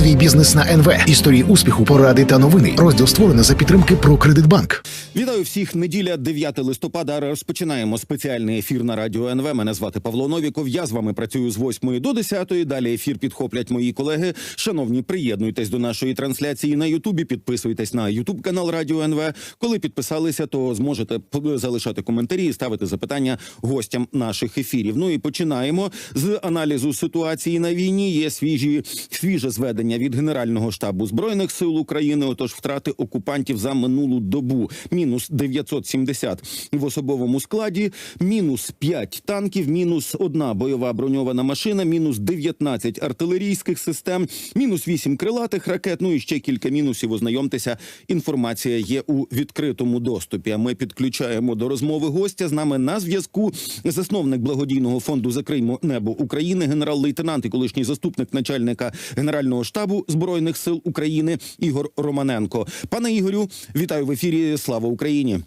Свій бізнес на НВ. Історії успіху, поради та новини. Розділ створено за підтримки «Прокредитбанк». Вітаю всіх. Неділя 9 листопада. Розпочинаємо спеціальний ефір на радіо НВ. Мене звати Павло Новіков. Я з вами працюю з 8 до 10. Далі ефір підхоплять мої колеги. Шановні, приєднуйтесь до нашої трансляції на Ютубі. Підписуйтесь на Ютуб канал Радіо НВ. Коли підписалися, то зможете залишати коментарі і ставити запитання гостям наших ефірів. Ну і починаємо з аналізу ситуації на війні. Є свіжі свіже зведення від Генерального штабу збройних сил України. Отож, втрати окупантів за минулу добу мінус 970 в особовому складі, мінус 5 танків, мінус одна бойова броньована машина, мінус 19 артилерійських систем, мінус 8 крилатих ракет. Ну і ще кілька мінусів. Ознайомтеся. Інформація є у відкритому доступі. А ми підключаємо до розмови гостя. З нами на зв'язку засновник благодійного фонду Закриймо небо України, генерал-лейтенант і колишній заступник начальника Генерального штабу збройних сил України Ігор Романенко. Пане Ігорю, вітаю в ефірі. Слава Україні!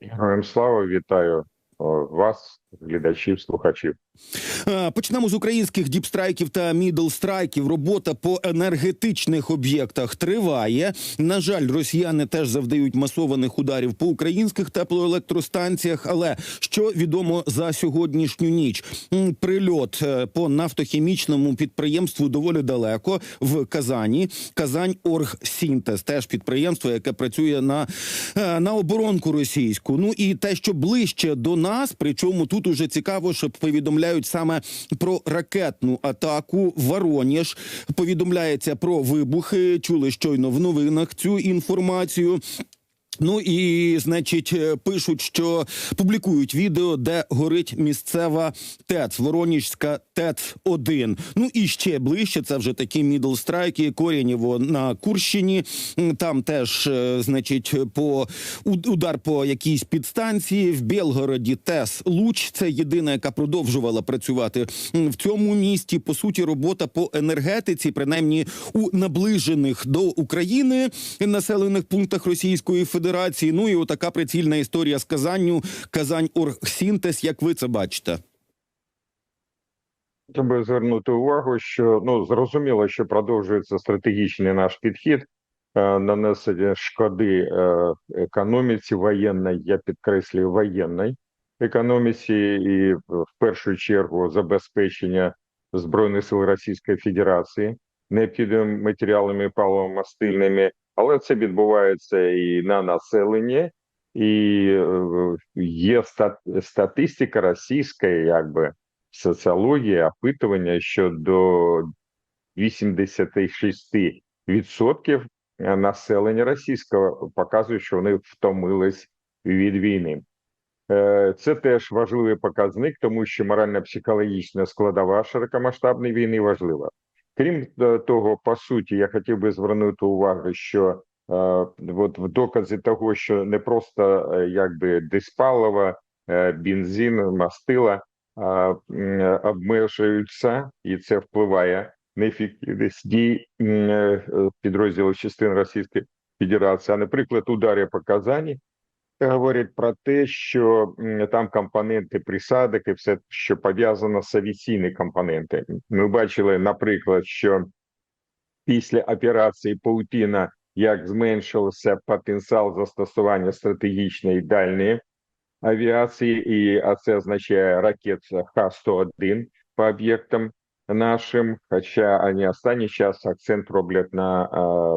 Героям слава, вітаю вас, глядачів, слухачів. Е, Почнемо з українських діпстрайків та мідлстрайків. Робота по енергетичних об'єктах триває. На жаль, росіяни теж завдають масованих ударів по українських теплоелектростанціях. Але що відомо за сьогоднішню ніч? Прильот е, по нафтохімічному підприємству доволі далеко в Казані. Казань Оргсінтез, теж підприємство, яке працює на, е, на оборонку російську. Ну і те, що ближче до нас, причому тут уже цікаво, що повідомляють саме про ракетну атаку. Вороніж повідомляється про вибухи. Чули щойно в новинах цю інформацію. Ну і значить, е, пишуть, що публікують відео, де горить місцева ТЕЦ, Вороніжська ТЕЦ 1 Ну і ще ближче. Це вже такі мідлстрайки, Корінєво на Курщині. Там теж, е, значить, по удар по якійсь підстанції в Білгороді. ТЕС Луч. Це єдина, яка продовжувала працювати в цьому місті. По суті, робота по енергетиці, принаймні у наближених до України населених пунктах Російської Федерації. Ну і отака прицільна історія з Казанню. Казань Оргсінтез. Як ви це бачите? Треба звернути увагу, що ну зрозуміло, що продовжується стратегічний наш підхід е, нанесення шкоди е, економіці воєнної, я підкреслюю воєнної економіці, і в першу чергу забезпечення збройних сил Російської Федерації необхідними матеріалами паливо-мастильними, але це відбувається і на населенні, і е, є стат- статистика російська, якби соціологія, опитування, що до 86% населення російського показує, що вони втомились від війни. Е, Це теж важливий показник, тому що морально-психологічна складова широкомасштабної війни важлива. Крім е, того, по суті, я хотів би звернути увагу, що е, от в докази того, що не просто е, якби диспалова, бензин, мастила обмежуються, і це впливає на ефективність дій підрозділів частин Російської Федерації. А наприклад, удари по Казані говорять про те, що там компоненти присадок і все, що пов'язано з авіаційні компоненти. Ми бачили, наприклад, що після операції Паутіна як зменшився потенціал застосування стратегічної дальньої авіації, і це означає ракет Х-101 по об'єктам нашим, хоча вони останній час акцент роблять на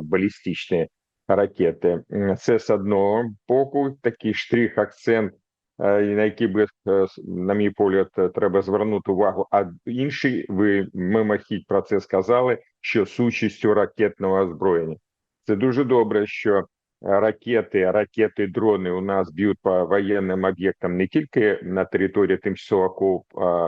балістичні ракети. Це з одного боку такий штрих, акцент, е, на який би, е, на мій погляд, е, треба звернути увагу. А інший, ви мимохідь про це сказали, що з участю ракетного озброєння. Це дуже добре, що ракети, ракети, дрони у нас б'ють по воєнним об'єктам не тільки на території тимчасово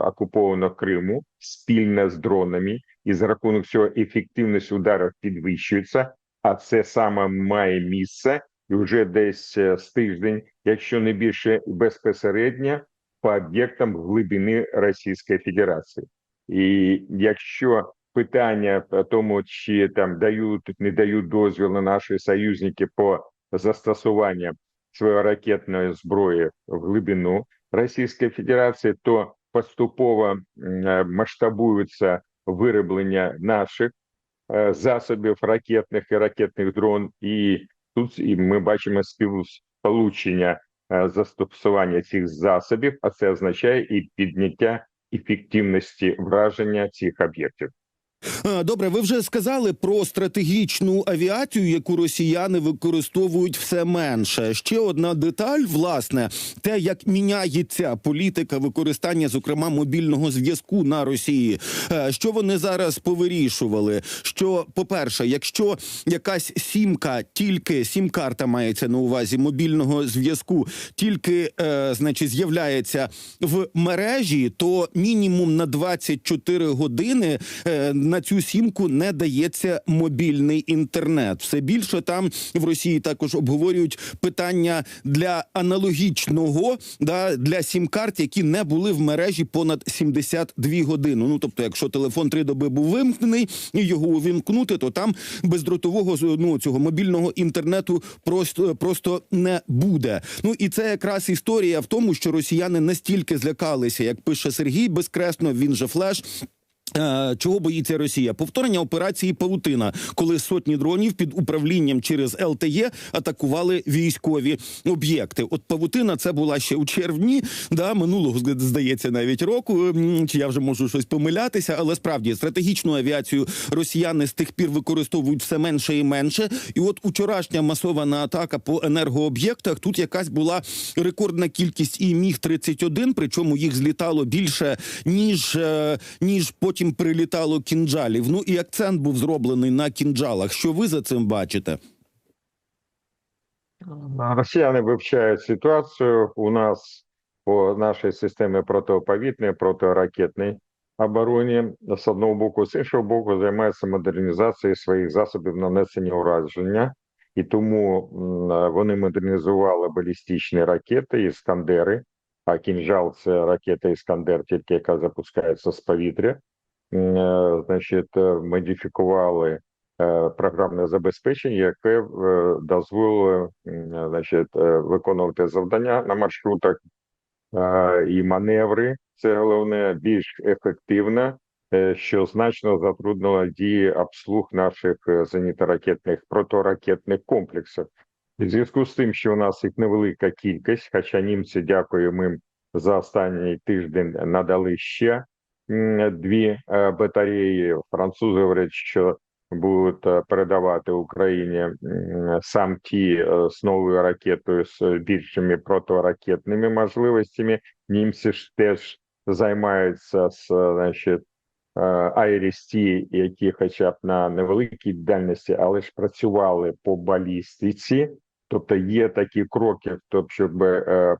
окупованого Криму спільно з дронами, і за рахунок цього ефективність ударів підвищується. А це саме має місце і вже десь е, з тиждень, якщо не більше безпосередньо по об'єктам глибини Російської Федерації. І якщо питання тому, чи там дають не дають дозвіл на наші союзники по застосуванню своєї ракетної зброї в глибину Російської Федерації, то поступово е, масштабується вироблення наших засобів ракетних і ракетних дрон, і тут і ми бачимо співсполучення е, застосування цих засобів, а це означає і підняття ефективності враження цих об'єктів. Добре, ви вже сказали про стратегічну авіацію, яку росіяни використовують все менше. Ще одна деталь, власне, те, як міняється політика використання, зокрема мобільного зв'язку на Росії. Е, Що вони зараз повирішували? Що, по-перше, якщо якась сімка, тільки сім-карта мається на увазі мобільного зв'язку, тільки е, значить з'являється в мережі, то мінімум на 24 години е, на цю сімку не дається мобільний інтернет. Все більше там в Росії також обговорюють питання для аналогічного да для сім-карт, які не були в мережі понад 72 години. Ну тобто, якщо телефон три доби був вимкнений і його увімкнути, то там бездротового ну, цього мобільного інтернету просто просто не буде. Ну і це якраз історія в тому, що росіяни настільки злякалися, як пише Сергій безкресно. Він же флеш. Е, Чого боїться Росія? Повторення операції Павутина, коли сотні дронів під управлінням через ЛТЄ атакували військові об'єкти. От Павутина це була ще у червні, да минулого здається навіть року. Чи я вже можу щось помилятися, але справді стратегічну авіацію росіяни з тих пір використовують все менше і менше. І от учорашня масована атака по енергооб'єктах. Тут якась була рекордна кількість і міг 31 причому їх злітало більше ніж е, ніж потім прилітало кінжалів. Ну і акцент був зроблений на кінжалах. Що ви за цим бачите? Росіяни вивчають ситуацію. У нас по нашій системі протиповітної, протиракетної обороні з одного боку, з іншого боку, займаються модернізацією своїх засобів нанесення ураження, і тому вони модернізували балістичні ракети іскандери. А кінжал це ракета Іскандер, тільки яка запускається з повітря. Е, Значить, модифікували е, програмне забезпечення, яке е, дозволило значить, виконувати завдання на маршрутах і маневри. Це головне більш ефективно, що значно затруднило дії обслуг наших зенітно-ракетних протиракетних комплексів. В зв'язку з тим, що у нас їх невелика кількість, хоча німці, дякуємо їм, за останній тиждень надали ще дві е, батареї. Французи говорять, що будуть е, передавати Україні сам ті е, з новою ракетою з більшими протиракетними можливостями. Німці ж теж займаються з значить, Айрісті, які, хоча б на невеликій дальності, але ж працювали по балістиці. Тобто є такі кроки, тобто, щоб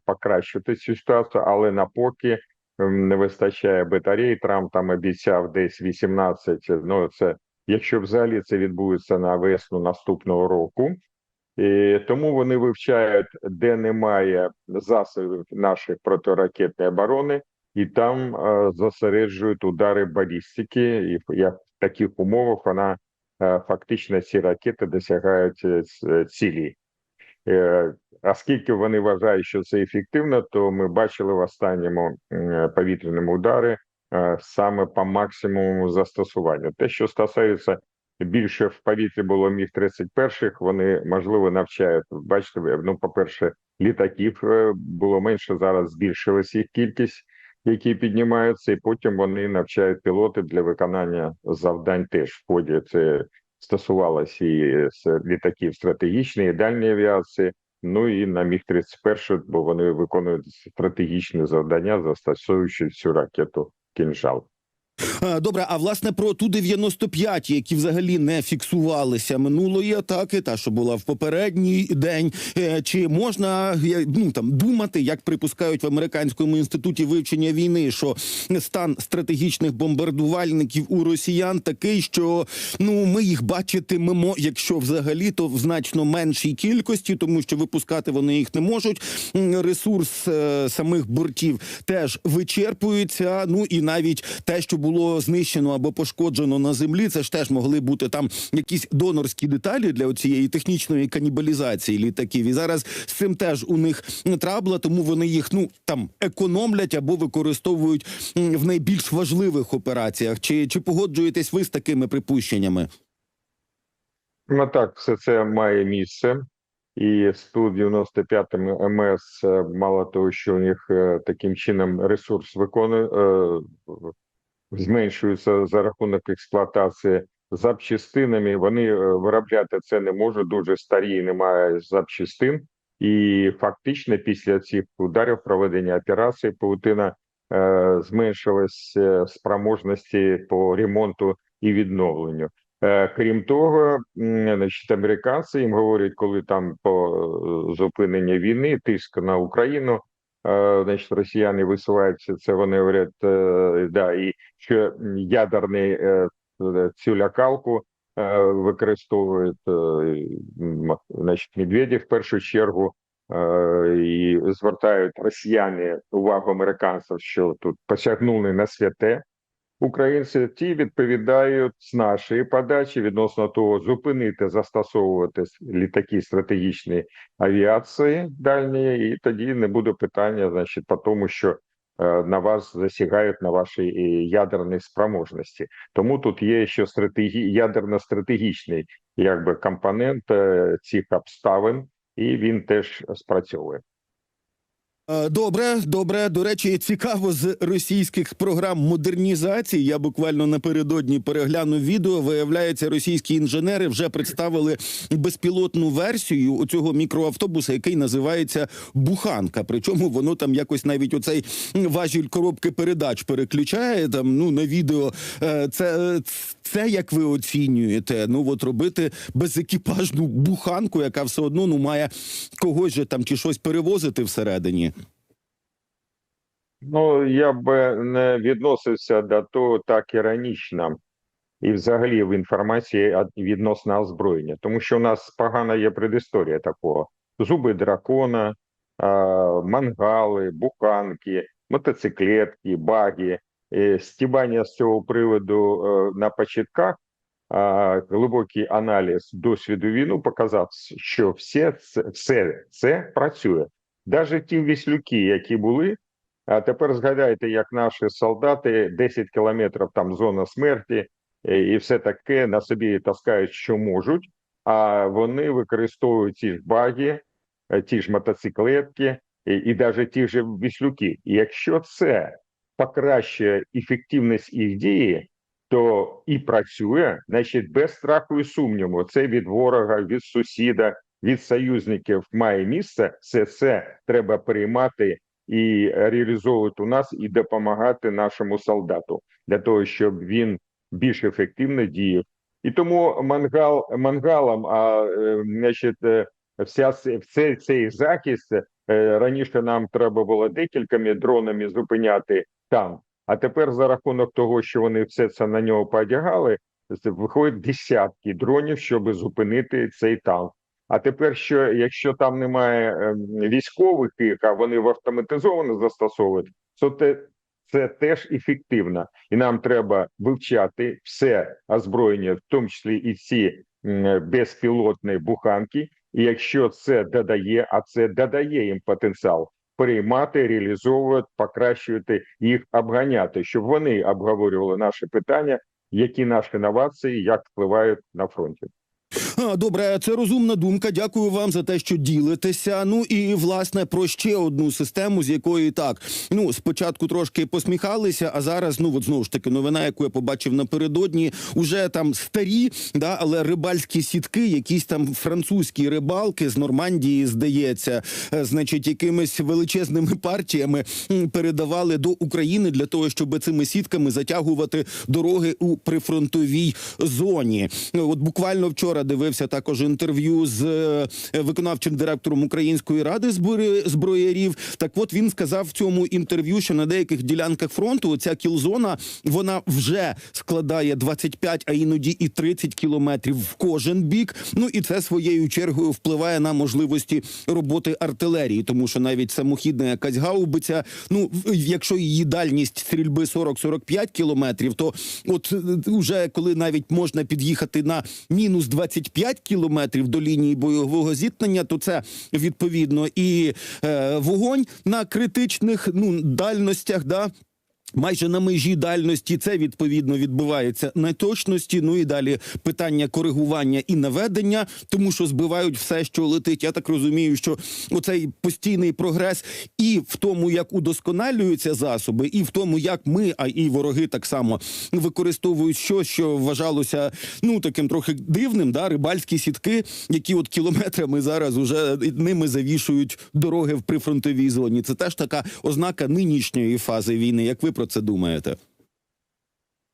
покращити цю ситуацію, але на поки м, не вистачає батарей. Трамп там обіцяв десь 18, Ну це якщо взагалі це відбудеться на весну наступного року. І тому вони вивчають, де немає засобів нашої протиракетної оборони, і там е, зосереджують удари балістики. І як в таких умовах вона е, фактично ці ракети досягають е, цілі. Е, Оскільки вони вважають, що це ефективно, то ми бачили в останньому м, повітряному ударі е, саме по максимуму застосування. Те, що стосується більше в повітрі було міг 31 вони можливо навчають. Бачите, ну, по-перше, літаків е, було менше зараз збільшилась їх кількість, які піднімаються, і потім вони навчають пілоти для виконання завдань теж в ході. Це стосувалося і з літаків стратегічної і дальньої авіації. Ну і на міг 31 бо вони виконують стратегічне завдання, застосовуючи цю ракету кінжал. Е, Добре, а власне про ту 95 які взагалі не фіксувалися минулої атаки, та що була в попередній день. Е, Чи можна ну там думати, як припускають в американському інституті вивчення війни, що стан стратегічних бомбардувальників у росіян такий, що ну ми їх бачитимемо, якщо взагалі, то в значно меншій кількості, тому що випускати вони їх не можуть. Ресурс е, самих бортів теж вичерпується. Ну і навіть те, що було знищено або пошкоджено на землі, це ж теж могли бути там якісь донорські деталі для цієї технічної канібалізації літаків. І зараз з цим теж у них трабла, тому вони їх ну там економлять або використовують в найбільш важливих операціях. Чи, чи погоджуєтесь ви з такими припущеннями? Ну так, все це має місце. І з Ту-95 МС, е, мало того, що у них е, таким чином ресурс виконує, зменшується за рахунок експлуатації запчастинами. Вони е, виробляти це не можуть, дуже старі, немає запчастин. І фактично після цих ударів проведення операції паутина е, зменшилась спроможності по ремонту і відновленню. Е, Крім того, значить, американці їм говорять, коли там по е, зупиненню війни, тиск на Україну, значить, росіяни висуваються. Це вони говорять, е, да, і що ядерний е, цю лякалку е, використовують значить, Медведєв в першу чергу. І звертають росіяни увагу американців, що тут посягнули на святе, Українці ті відповідають з нашої подачі відносно того, зупинити застосовувати літаки стратегічної авіації дальньої, і тоді не буде питання, значить, по тому, що е, на вас засягають на вашій е, ядерній спроможності. Тому тут є ще стратегі... ядерно-стратегічний якби компонент е, цих обставин, і він теж спрацьовує. Е, Добре, добре. До речі, цікаво з російських програм модернізації. Я буквально напередодні переглянув відео. Виявляється, російські інженери вже представили безпілотну версію цього мікроавтобуса, який називається Буханка. Причому воно там якось навіть оцей важіль коробки передач переключає. Там ну на відео. Е, Це, це як ви оцінюєте? Ну от робити безекіпажну буханку, яка все одно ну має когось же там чи щось перевозити всередині. Ну, я б не відносився до того так іронічно, і взагалі в інформації відносно озброєння, тому що у нас погана є предісторія такого: зуби дракона, мангали, буханки, мотоциклетки, баги, Е, стібання з цього приводу е, на початках. Глибокий аналіз досвіду війну показав, що все це, все це працює. Навіть ті віслюки, які були, а тепер згадайте, як наші солдати 10 кілометрів там зона смерті е, і все таке на собі таскають, що можуть, а вони використовують ті ж баги, е, ті ж мотоциклетки і, і навіть ті ж віслюки. І якщо це покращує ефективність їх дії, то і працює, значить, без страху і сумніву. Це від ворога, від сусіда, від союзників має місце. Все це треба приймати і реалізовувати у нас і допомагати нашому солдату для того, щоб він більш ефективно діяв. І тому мангал мангалом, а е, значить, е, вся все цей захист е, раніше нам треба було декількома дронами зупиняти там. А тепер за рахунок того, що вони все це на нього поодягали, з- виходять десятки дронів, щоб зупинити цей танк. А тепер, що якщо там немає ем, військових, а вони в автоматизовано застосовують, то те, це теж ефективно, і нам треба вивчати все озброєння, в тому числі і ці безпілотні буханки. І якщо це додає, а це додає їм потенціал, приймати, реалізовувати, покращувати їх, обганяти, щоб вони обговорювали наші питання, які наші новації, як впливають на фронті. Добре, це розумна думка. Дякую вам за те, що ділитеся. Ну і власне про ще одну систему, з якої так ну спочатку трошки посміхалися, а зараз ну от знову ж таки новина, яку я побачив напередодні, уже там старі, да, але рибальські сітки, якісь там французькі рибалки з Нормандії, здається, е, значить, якимись величезними партіями передавали до України для того, щоб цими сітками затягувати дороги у прифронтовій зоні. От буквально вчора дивився також інтерв'ю з е, виконавчим директором Української ради зброярів. Так от він сказав в цьому інтерв'ю, що на деяких ділянках фронту ця кілзона вона вже складає 25, а іноді і 30 кілометрів в кожен бік. Ну і це своєю чергою впливає на можливості роботи артилерії, тому що навіть самохідна якась гаубиця, ну якщо її дальність стрільби 40-45 кілометрів, то от е, уже коли навіть можна під'їхати на мінус 25 кілометрів до лінії бойового зіткнення, то це відповідно і е, вогонь на критичних ну дальностях, да. Майже на межі дальності це відповідно відбувається на точності. Ну і далі питання коригування і наведення, тому що збивають все, що летить. Я так розумію, що оцей постійний прогрес і в тому, як удосконалюються засоби, і в тому, як ми, а і вороги так само використовують щось, що вважалося ну таким трохи дивним, да, рибальські сітки, які от кілометрами зараз уже ними завішують дороги в прифронтовій зоні. Це теж така ознака нинішньої фази війни. Як ви про це думаєте?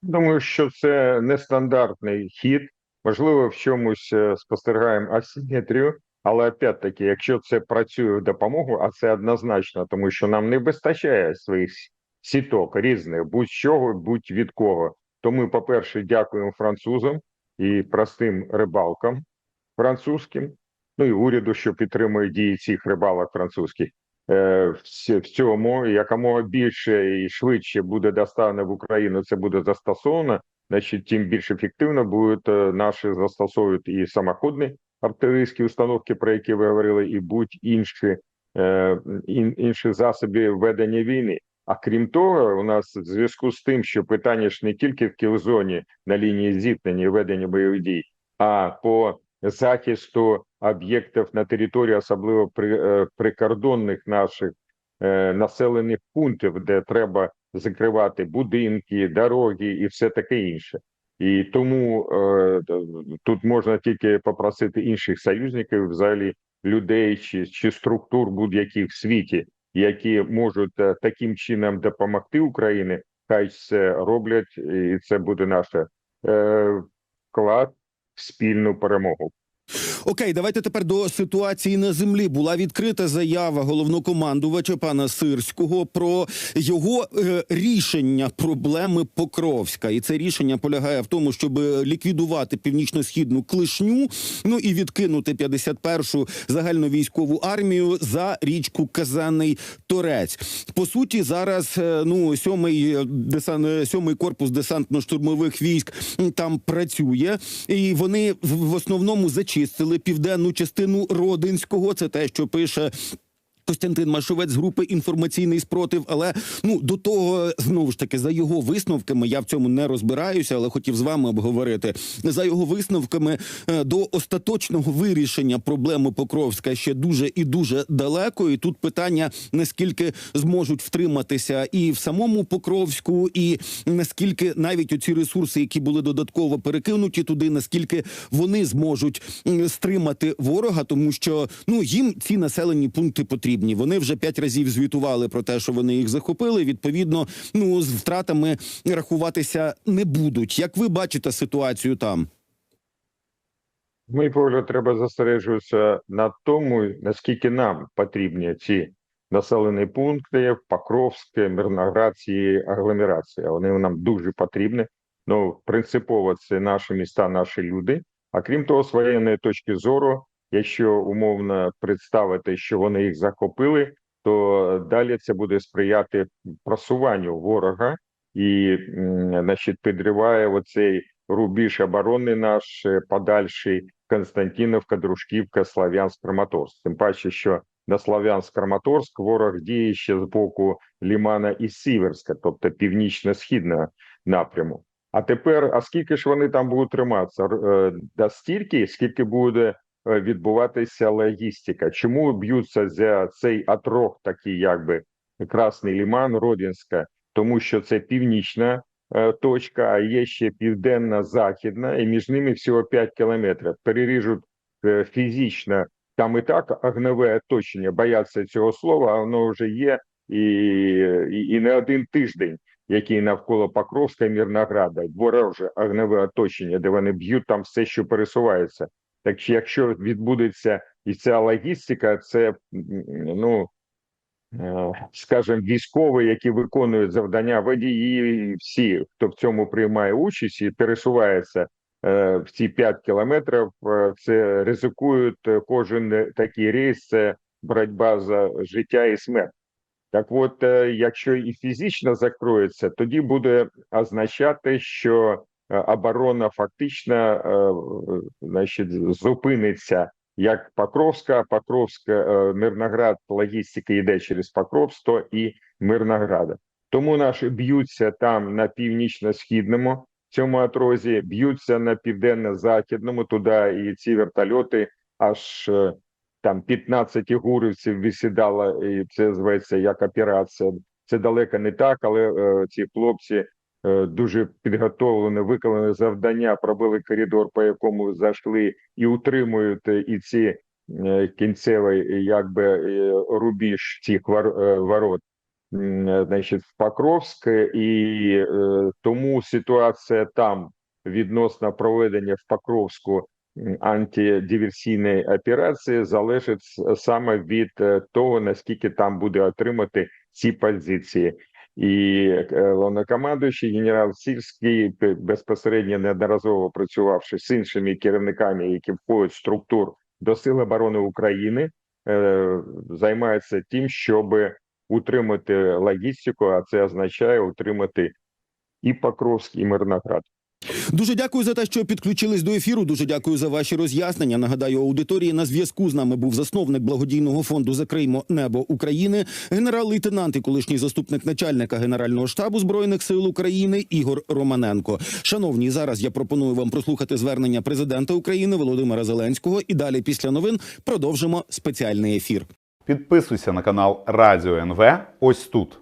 Думаю, що це нестандартний хід. Можливо, в чомусь е, спостерігаємо асиметрію, але опять-таки, якщо це працює в допомогу, а це однозначно, тому що нам не вистачає своїх сіток різних, будь-чого, будь від кого. То ми, по-перше, дякуємо французам і простим рибалкам французьким, ну і уряду, що підтримує дії цих рибалок французьких. Е, в цьому якомога більше і швидше буде доставлено в Україну, це буде застосовано, значить, тим більш ефективно будуть е, наші застосовують і самоходні артилерійські установки, про які ви говорили, і будь-інші е, інші засоби ведення війни. А крім того, у нас в зв'язку з тим, що питання ж не тільки в кілзоні на лінії зіткнення і ведення бойових дій, а по захисту об'єктів на території, особливо при е, прикордонних наших е, населених пунктів, де треба закривати будинки, дороги і все таке інше. І тому е, тут можна тільки попросити інших союзників, взагалі людей чи, чи структур будь-яких в світі, які можуть е, таким чином допомогти Україні, хай це роблять, і це буде наш е, вклад в спільну перемогу. Окей, давайте тепер до ситуації на землі. Була відкрита заява головнокомандувача пана Сирського про його е, рішення проблеми Покровська, і це рішення полягає в тому, щоб ліквідувати північно-східну клишню, ну і відкинути 51-шу загальновійськову армію за річку Казаний Торець. По суті, зараз е, ну сьомий е, десант, е, сьомий корпус десантно-штурмових військ там працює, і вони в, основному зачистили південну частину Родинського. Це те, що пише. Костянтин Машовець групи інформаційний спротив, але ну до того знову ж таки за його висновками я в цьому не розбираюся, але хотів з вами обговорити за його висновками е, до остаточного вирішення проблеми Покровська ще дуже і дуже далеко. І тут питання наскільки зможуть втриматися і в самому Покровську, і наскільки навіть оці ресурси, які були додатково перекинуті туди, наскільки вони зможуть стримати ворога, тому що ну їм ці населені пункти потрібні. Вони вже п'ять разів звітували про те, що вони їх захопили. Відповідно, ну з втратами рахуватися не будуть. Як ви бачите ситуацію там? Мій погляд, треба зосереджуватися на тому, наскільки нам потрібні ці населені пункти, Покровське, Мирноград, ці агломерації. Вони нам дуже потрібні. Ну, принципово це наші міста, наші люди. А крім того, з воєнної точки зору, якщо умовно представити, що вони їх захопили, то далі це буде сприяти просуванню ворога і, значить, підриває оцей рубіж оборони наш е, подальший Константиновка, Дружківка, Слав'янськ, Краматорськ. Тим паче, що на Слав'янськ, Краматорськ ворог діє ще з боку Лімана і Сіверська, тобто північно-східного напряму. А тепер, а скільки ж вони там будуть триматися? Е, Да стільки, скільки буде е, відбуватися логістика? Чому б'ються за цей атрох, такий якби Красний Ліман, Родінська? Тому що це північна е, точка, а є ще південно-західна, і між ними всього 5 кілометрів. Переріжуть е, фізично там і так огневе оточення, бояться цього слова, а воно вже є і, і, і не один тиждень, який навколо Покровська і Мірнограда, вороже огневе оточення, де вони б'ють там все, що пересувається. Так що, якщо відбудеться і ця логістика, це ну е, скажімо, військові, які виконують завдання водії, всі, хто в цьому приймає участь і пересувається е, в ці 5 кілометрів, е, це ризикують кожен такий рейс, це боротьба за життя і смерть. Так от, якщо і фізично закроється, тоді буде означати, що оборона фактично е, значить, зупиниться як Покровська, Покровська, е, Мирноград, логістика йде через Покровськ, то і Мирнограда. Тому наші б'ються там на північно-східному цьому отрозі, б'ються на південно-західному, туди і ці вертольоти аж е, там 15 гурівців висідало, і це зветься як операція. Це далеко не так, але е, ці хлопці е, дуже підготовлені, виконали завдання, пробили коридор, по якому зайшли і утримують е, і ці е, кінцевий, е, якби е, рубіж цих е, ворот. Е, Значить, в Покровськ, і е, тому ситуація там відносно проведення в Покровську антидиверсійної операції залежить саме від е, того, наскільки там буде отримати ці позиції. І е, головнокомандуючий генерал Сільський безпосередньо неодноразово працювавши з іншими керівниками, які входять в структур до Сил оборони України, е, займається тим, щоб утримати логістику, а це означає утримати і Покровськ, і Мирноград. Дуже дякую за те, що підключились до ефіру. Дуже дякую за ваші роз'яснення. Нагадаю, аудиторії на зв'язку з нами був засновник благодійного фонду Закриймо небо України, генерал-лейтенант і колишній заступник начальника Генерального штабу збройних сил України Ігор Романенко. Шановні, зараз я пропоную вам прослухати звернення президента України Володимира Зеленського. І далі, після новин, продовжимо спеціальний ефір. Підписуйся на канал Радіо НВ ось тут.